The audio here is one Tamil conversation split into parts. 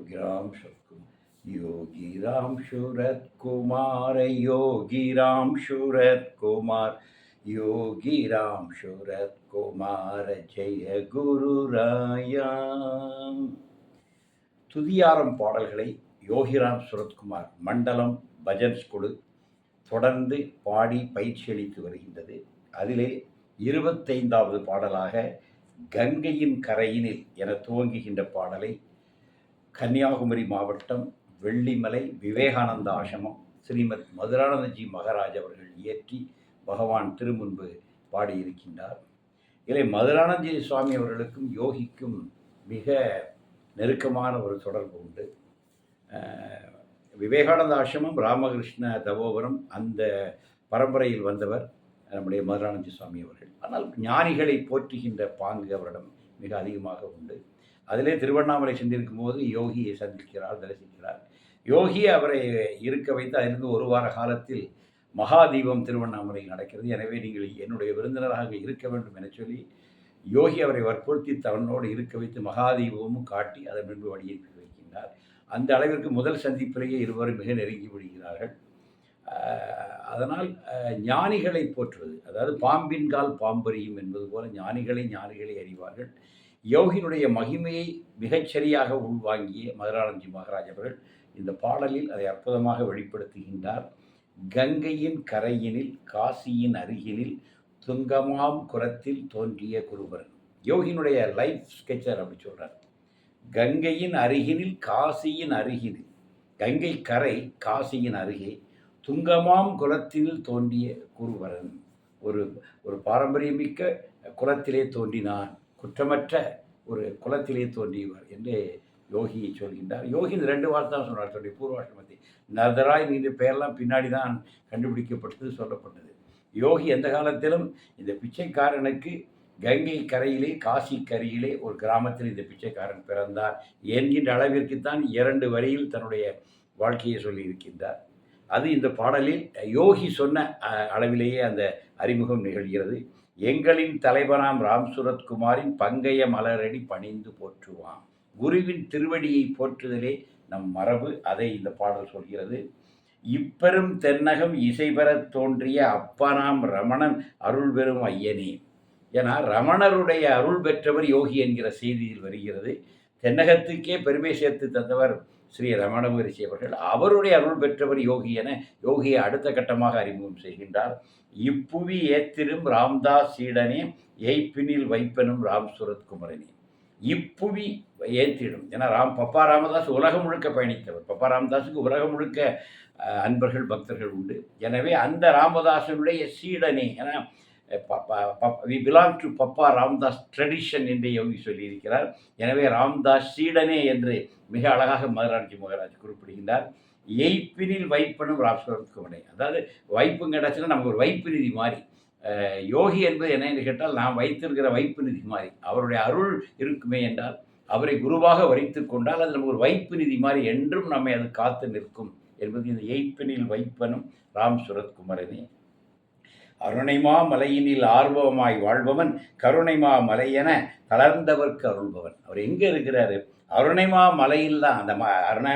योगी राम शरद योगी राम शरद कुमार योगी राम शरद कुमार योगी राम शरद कुमार ஜெய குரு ராயாம் துதியாரம் பாடல்களை யோகிராம் சுரத்குமார் மண்டலம் பஜன்ஸ் குழு தொடர்ந்து பாடி பயிற்சி அளித்து வருகின்றது அதிலே இருபத்தைந்தாவது பாடலாக கங்கையின் கரையினில் என துவங்குகின்ற பாடலை கன்னியாகுமரி மாவட்டம் வெள்ளிமலை விவேகானந்த ஆசிரமம் ஸ்ரீமத் மதுரானந்தஜி மகாராஜ் அவர்கள் இயற்றி பகவான் திருமுன்பு பாடியிருக்கின்றார். இதில் மதுரானந்தஜி சுவாமி அவர்களுக்கும் யோகிக்கும் மிக நெருக்கமான ஒரு தொடர்பு உண்டு. விவேகானந்த ஆசிரமம் ராமகிருஷ்ண தவோபுரம் அந்த பரம்பரையில் வந்தவர் நம்முடைய மதுரானந்தஜி சுவாமி அவர்கள். ஆனால் ஞானிகளை போற்றுகின்ற பாங்கு அவரிடம் மிக அதிகமாக உண்டு. அதிலே திருவண்ணாமலை சென்றிருக்கும் போது யோகியை சந்திக்கிறார் தரிசிக்கிறார். யோகி அவரை இருக்க வைத்து அதிலிருந்து ஒரு வார காலத்தில் மகாதீபம் திருவண்ணாமலையில் நடக்கிறது. எனவே நீங்கள் என்னுடைய விருந்தினராக இருக்க வேண்டும் என சொல்லி யோகி அவரை வற்புறுத்தி தவனோடு இருக்க வைத்து மகாதீபமும் காட்டி அதன் பின்பு வழியனுப்பி வைக்கின்றார். அந்த அளவிற்கு முதல் சந்திப்பிலேயே இருவரும் மிக நெருங்கி விடுகிறார்கள். அதனால் ஞானிகளை போற்றுவது. அதாவது பாம்பின் கால் பாம்பறியும் என்பது போல ஞானிகளை ஞானிகளை அறிவார்கள். யோகினுடைய மகிமையை மிகச்சரியாக உள்வாங்கிய மதுரானந்தி மகாராஜ் அவர்கள் இந்த பாடலில் அதை அற்புதமாக வெளிப்படுத்துகின்றார். கங்கையின் கரையினில் காசியின் அருகினில் துங்கமாம் குரத்தில் தோன்றிய குருபரன். யோகினுடைய லைஃப் ஸ்கெச்சர் அப்படி சொல்கிறார் கங்கையின் அருகினில் காசியின் அருகினில். கங்கை கரை காசியின் அருகே. துங்கமாம் குலத்தில் தோன்றிய குருவரன். ஒரு ஒரு பாரம்பரியமிக்க குலத்திலே தோன்றினான். குற்றமற்ற ஒரு குலத்திலே தோன்றியவர் என்று யோகி சொல்கின்றார். யோகி இந்த ரெண்டு வார்த்தை தான் சொன்னார் தன்னுடைய பூர்வாசிரமத்தை நர்தராய் இந்த பெயர்லாம் பின்னாடி தான் கண்டுபிடிக்கப்பட்டது சொல்லப்பட்டது. யோகி எந்த காலத்திலும் இந்த பிச்சைக்காரனுக்கு கங்கை கரையிலே காசி கரையிலே ஒரு கிராமத்தில் இந்த பிச்சைக்காரன் பிறந்தார் என்கின்ற அளவிற்குத்தான் இரண்டு வரியில் தன்னுடைய வாழ்க்கையை சொல்லி இருக்கின்றார் அது இந்த பாடலில் யோகி சொன்ன அளவிலேயே அந்த அறிமுகம் நிகழ்கிறது. எங்களின் தலைவனாம் ராம் சுரத்குமாரின் பங்கைய மலரடி பணிந்து போற்றுவான் குருவின் திருவடியை போற்றுதலே நம் மரபு அதை இந்த பாடல் சொல்கிறது. இப்பெரும் தென்னகம் இசை பெறத் தோன்றிய அப்பனாம் ரமணன் அருள் பெறும் ஐயனே. ஏன்னா ரமணருடைய அருள் பெற்றவர் யோகி என்கிற செய்தியில் வருகிறது. தென்னகத்துக்கே பெருமை சேர்த்து தந்தவர் ஸ்ரீ ரமண மகரிஷி அவர்கள் அவருடைய அருள் பெற்றவர் யோகி என யோகியை அடுத்த கட்டமாக அறிமுகம் செய்கின்றார். இப்புவி ஏத்திரும் ராம்தாஸ் சீடனே எய்ப்பினில் வைப்பனும் ராம் சுரத்குமரனே. இப்புவி ஏத்திடும். ஏன்னா ராம் பப்பா ராமதாஸ் உலகம் முழுக்க பயணித்தவர். பப்பா ராமதாஸுக்கு உலகம் முழுக்க அன்பர்கள் பக்தர்கள் உண்டு. எனவே அந்த ராமதாசனுடைய சீடனே ஏன்னா we belong to Papa Ramdas tradition என்று யோகி சொல்லியிருக்கிறார். எனவே ராம்தாஸ் சீடனே என்று மிக அழகாக மதுராட்சி மகாராஜ் குறிப்பிடுகின்றார். எய்ப்பினில் வைப்பனும் ராம்ஸ்வரத்குமரே அதாவது வைப்பும் கிடச்சுன்னா நமக்கு ஒரு வைப்பு நிதி மாதிரி யோகி என்பது என்ன என்று கேட்டால் நாம் வைத்திருக்கிற வைப்பு நிதி மாதிரி அவருடைய அருள் இருக்குமே என்றால் அவரை குருவாக வரித்து கொண்டால் அது நமக்கு ஒரு வைப்பு நிதி மாதிரி என்றும் நம்மை அது காத்து நிற்கும். என்பது இந்த எய்ப்பினில் வைப்பனும் ராம் சுரத்குமரனே அருணைமா மலையினில் ஆர்வமாய் வாழ்பவன் கருணைமா மலையென தளர்ந்தவர்க்கு அருள்பவன். அவர் எங்கே இருக்கிறாரு? அருணைமா மலையில் தான் அந்த ம அருண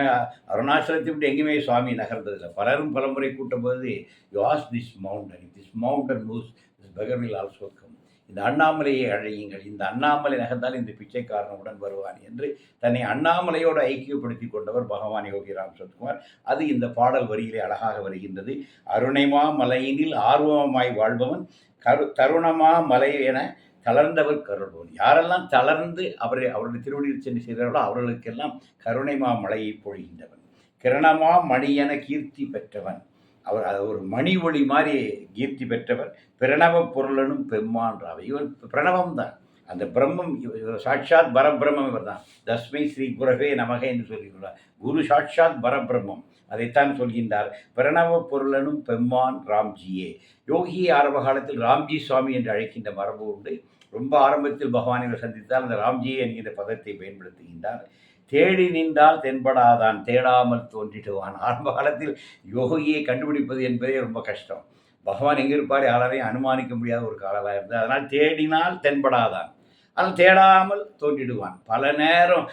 அருணாச்சலத்தை விட்டு எங்கேயுமே சுவாமி நகர்ந்ததில்லை. பலரும் பலமுறை கூட்டும்போது you as this mountain this mountain moves this பகவில் also come இந்த அண்ணாமலையை அழையுங்கள். இந்த அண்ணாமலை நகர்ந்தால் இந்த பிச்சைக்காரனுடன் வருவான் என்று தன்னை அண்ணாமலையோடு ஐக்கியப்படுத்தி கொண்டவர் பகவான் யோகி ராம் சத்குமார் அது இந்த பாடல் வரியிலே அழகாக வருகின்றது. அருணைமா மலையினில் ஆர்வமாய் வாழ்பவன் கரு தருணமா மலை என தளர்ந்தவர் கருள்பவன். யாரெல்லாம் தளர்ந்து அவரை அவருடைய திருவடியில் சென்று செய்கிறார்களோ அவர்களுக்கெல்லாம் கருணைமா மலையை பொழிகின்றவன். கிரணமா மணி என கீர்த்தி பெற்றவன். அவர் அது ஒரு மணி ஒளி மாதிரி கீர்த்தி பெற்றவர். பிரணவ பொருளனும் பெம்மான் இவர் பிரணவம் தான். அந்த பிரம்மம் சாட்சாத் பரபிரம்மம் இவர் தான். தஸ்மை ஸ்ரீ குரவே நமக என்று சொல்கிறார் குரு சாட்சாத் பரபிரம்மம். அதைத்தான் சொல்கின்றார். பிரணவ பொருளனும் பெம்மான் ராம்ஜியே. யோகியை ஆரம்ப காலத்தில் ராம்ஜி சுவாமி என்று அழைக்கின்ற மரபு உண்டு. ரொம்ப ஆரம்பத்தில் பகவானை சந்தித்தால் அந்த ராம்ஜி என்கிற பதத்தை பயன்படுத்துகின்றார். தேடி நின்றால் தென்படாதான் தேடாமல் தோன்றிடுவான். ஆரம்ப காலத்தில் யோகியை கண்டுபிடிப்பது என்பதே ரொம்ப கஷ்டம். பகவான் எங்கே இருப்பார்? யாராலையும் அனுமானிக்க முடியாத ஒரு காலமாக இருந்தது. அதனால் தேடினால் தென்படாதான். அது தேடாமல் தோன்றிடுவான். பல நேரம்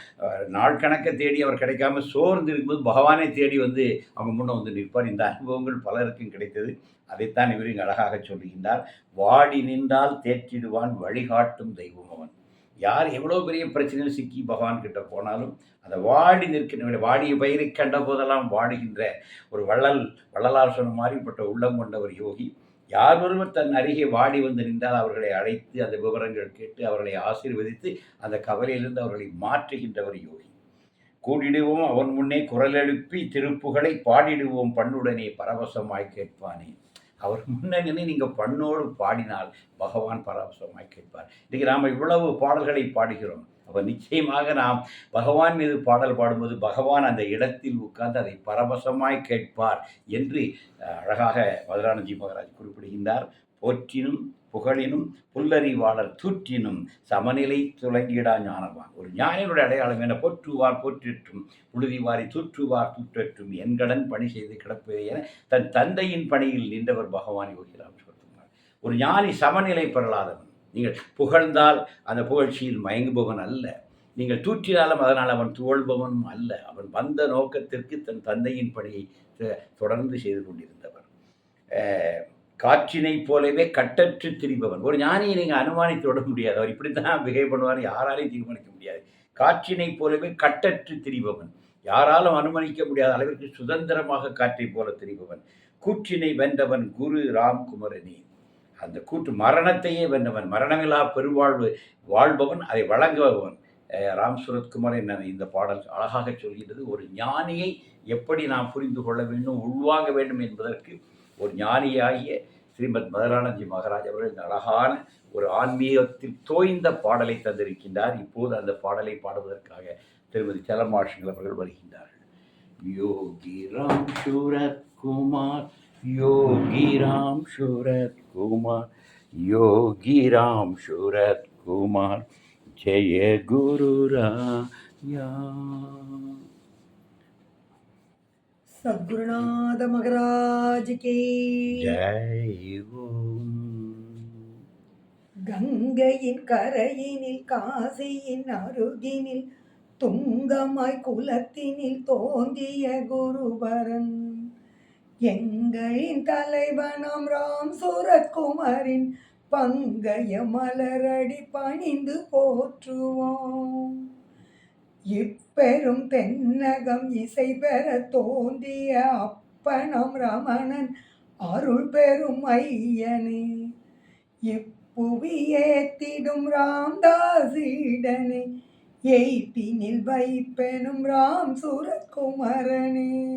நாள் கணக்கை தேடி அவர் கிடைக்காம சோர்ந்து இருக்கும்போது பகவானை தேடி வந்து அவங்க முன்னே வந்து நிற்பார். இந்த அனுபவங்கள் பலருக்கும் கிடைத்தது. அதைத்தான் இவர் இங்கே அழகாக சொல்லுகின்றார். வாடி நின்றால் தேற்றிடுவான் வழிகாட்டும் தெய்வம் அவன். யார் எவ்வளோ பெரிய பிரச்சனையில் சிக்கி பகவான் கிட்ட போனாலும் அந்த வாடி நிற்கின்ற வாடிய பயிரை கண்ட போதெல்லாம் வாடுகின்ற ஒரு வள்ளல் வள்ளலார் சொன்ன மாதிரிப்பட்ட உள்ளம் கொண்ட ஒரு யோகி யார் ஒருவர் தன் அருகே வாடி வந்து நின்றால் அவர்களை அழைத்து அந்த விவரங்கள் கேட்டு அவர்களை ஆசீர்வதித்து அந்த கவலையிலிருந்து அவர்களை மாற்றுகின்றவர் யோகி. கூடிடுவோம் அவன் முன்னே குரல் எழுப்பி திருப்புகளை பாடிடுவோம் பண்ணுடனே பரவசமாய் கேட்பானே. அவர் முன்னணி நீங்கள் பண்ணோடு பாடினால் பகவான் பரவசமாய் கேட்பார். இன்றைக்கி நாம் இவ்வளவு பாடல்களை பாடுகிறோம். அப்போ நிச்சயமாக நாம் பகவான் மீது பாடல் பாடும்போது பகவான் அந்த இடத்தில் உட்கார்ந்து அதை பரவசமாய் கேட்பார் என்று அழகாக மதுரானஜி மகராஜ் குறிப்பிடுகின்றார். போற்றினும் புகழினும் புல்லறிவாளர் தூற்றினும் சமநிலை துலங்கிடா ஞானவான். ஒரு ஞானியனுடைய அடையாளம் என போற்றுவார் போற்றிற்றும் புழுதிவாரி தூற்றுவார் தூற்றற்றும் என்கடன் பணி செய்து கிடப்பது என தன் தந்தையின் பணியில் நின்றவர் பகவான் யோகிராம் சொல்லுவார் ஒரு ஞானி சமநிலை பெறலாதவன். நீங்கள் புகழ்ந்தால் அந்த புகழ்ச்சியில் மயங்குபவன் அல்ல. நீங்கள் தூற்றினாலும் அதனால் அவன் துவழ்பவனும் அல்ல. அவன் வந்த நோக்கத்திற்கு தன் தந்தையின் பணியை தொடர்ந்து செய்து கொண்டிருந்தவர். காற்றினை போலவே கட்டற்று திரிபவன். ஒரு ஞானியை நீங்கள் அனுமானித்து விட முடியாது. அவர் இப்படி தான் பிஹேவ் பண்ணுவார். யாராலையும் தீர்மானிக்க முடியாது. காற்றினை போலவே கட்டற்று திரிபவன். யாராலும் அனுமதிக்க முடியாத அளவிற்கு சுதந்திரமாக காற்றைப் போல திரிபவன். கூற்றினை வென்றவன் குரு ராம்குமரனி. அந்த கூற்று மரணத்தையே வென்றவன். மரணமில்லா பெருவாழ்வு வாழ்பவன் அதை வழங்குபவன். ராம் சுரத்குமார் என்ன இந்த பாடல் அழகாக சொல்கின்றது. ஒரு ஞானியை எப்படி நாம் புரிந்து கொள்ள வேண்டும் உள்வாங்க வேண்டும் என்பதற்கு ஒரு ஞானியாகிய ஸ்ரீமத் மதுரானந்தி மகாராஜ் அவர்கள் இந்த அழகான ஒரு ஆன்மீகத்தில் தோய்ந்த பாடலை தந்திருக்கின்றார். இப்போது அந்த பாடலை பாடுவதற்காக திருமதி செலமாஷங்கள் அவர்கள் வருகின்றார்கள். யோகி ராம் சூரத் குமார் யோகி ராம் சூரத் குமார் யோகி ராம் சூரத் குமார் ஜெய குரு ராயா. சத்குருநாத மகராஜ் கே. கங்கையின் கரையினில் காசியின் அருகினில் துங்கமாய் குலத்தினில் தோன்றிய குருபரன் எங்களின் தலைவனாம் ராம் சூரத்குமாரின் பங்கைய மலரடி பணிந்து போற்றுவோம். இப்பெரும் தென்னகம் இசை பெற தோன்றிய அப்பனம் ரமணன் அருள் பெரும் ஐயனே. இப்புவியேத்திடும் ராம்தாசீடனே எய்ப்பினில் வைப்பெனும் ராம் சூரத்குமரனே.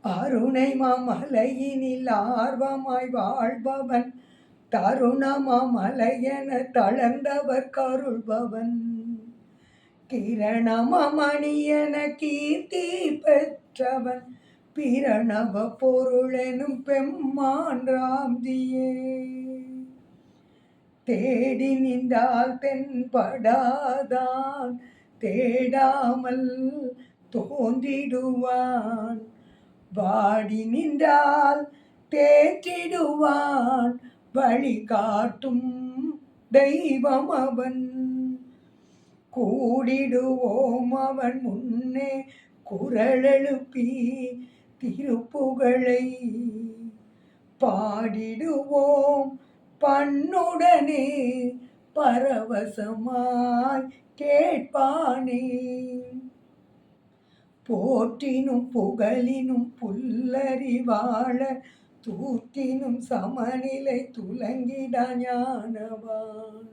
அருணை மாமலையினில் ஆர்வமாய் வாழ்பவன் தருணமாமலையென தளர்ந்தவர் கருள்பவன். கிரணமணியன கீர்த்தி பெற்றவன் பிரணவ பொருளெனும் பெம்மான் ராம்ஜியே. தேடி நின்றால் தென்படாதான் தேடாமல் தோன்றிடுவான். வாடி நின்றால் தேற்றிடுவான் வழிகாட்டும் தெய்வம் அவன். கூடிடுவோம் அவன் முன்னே குரலெழுப்பி திருப்புகழை. பாடிடுவோம் பண்ணுடனே பரவசமாய் கேட்பானே. போற்றினும் புகழினும் புல்லறிவாழ தூற்றினும் சமநிலை துலங்கிட ஞானவான்.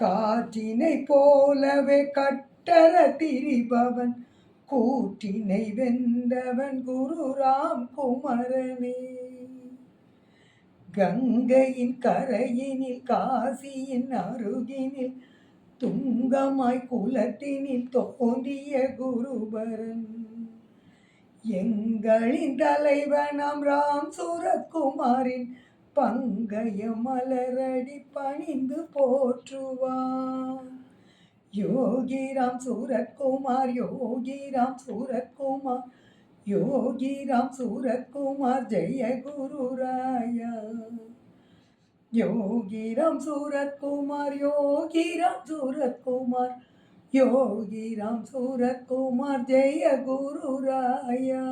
காற்றினை போலவே கட்டர திரிபவன் கூற்றினை வென்றவன் குரு ராம் குமரனே. கங்கையின் கரையினில் காசியின் அருகினில் துங்கமாய் குலத்தினில் தோன்றிய குருபரன். எங்களின் தலைவனாம் ராம் சூரக்குமாரின் பங்கய மலரடி பணிந்து போற்றுவான். யோகிராம் சூரத்குமார் யோகிராம் சூரத்குமார் யோகிராம் சூரத்குமார் ஜெய குருராயா. யோகிராம் சூரத்குமார் யோகிராம் சூரத்குமார் யோகிராம் சூரத்குமார் ஜெய குருராயா.